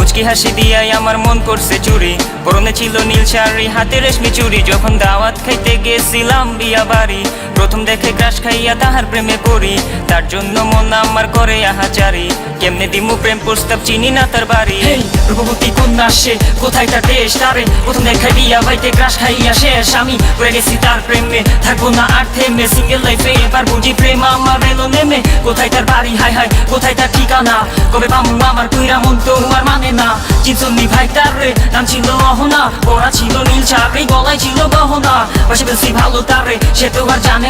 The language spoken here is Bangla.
মুচকি হাসি দিয়াই আমার মন করছে চুরি। পরনে ছিল নীল শাড়ি, হাতে রেশমি চুরি। যখন দাওয়াত খাইতে গেছিলাম বিয়া বাড়ি প্রথম দেখে ক্রাশ খাইয়া তাহার প্রেমে পড়ি। তার জন্য মন আমার করে আহাচারি। কেমনে দিমু প্রেম প্রস্তাব, চিনি না তার বাড়ি। রূপবতী কন্যা, সে কোথায় তার দেশ, তারে প্রথম দেখাই বিয়া বাইতে ক্রাশ খাইয়া শেষ। আমি পড়ে গেছি তার প্রেমে, থাকব না আর থেমে। সিঙ্গেল লাইফে এবার বুঝি প্রেম আমার এলো নেমে। কোথায় তার বাড়ি হাই হাই কোথায় তার ঠিকানা? কবে পামু আমার কইরা মন তো আর মানে না? চিনসন্নি ভাই তার রে, নাম ছিল অহনা। পড়া ছিল নীল চাকরি গলায় ছিল গহনা। পাশে বেশি ভালো তার রে, সে তো আর জানে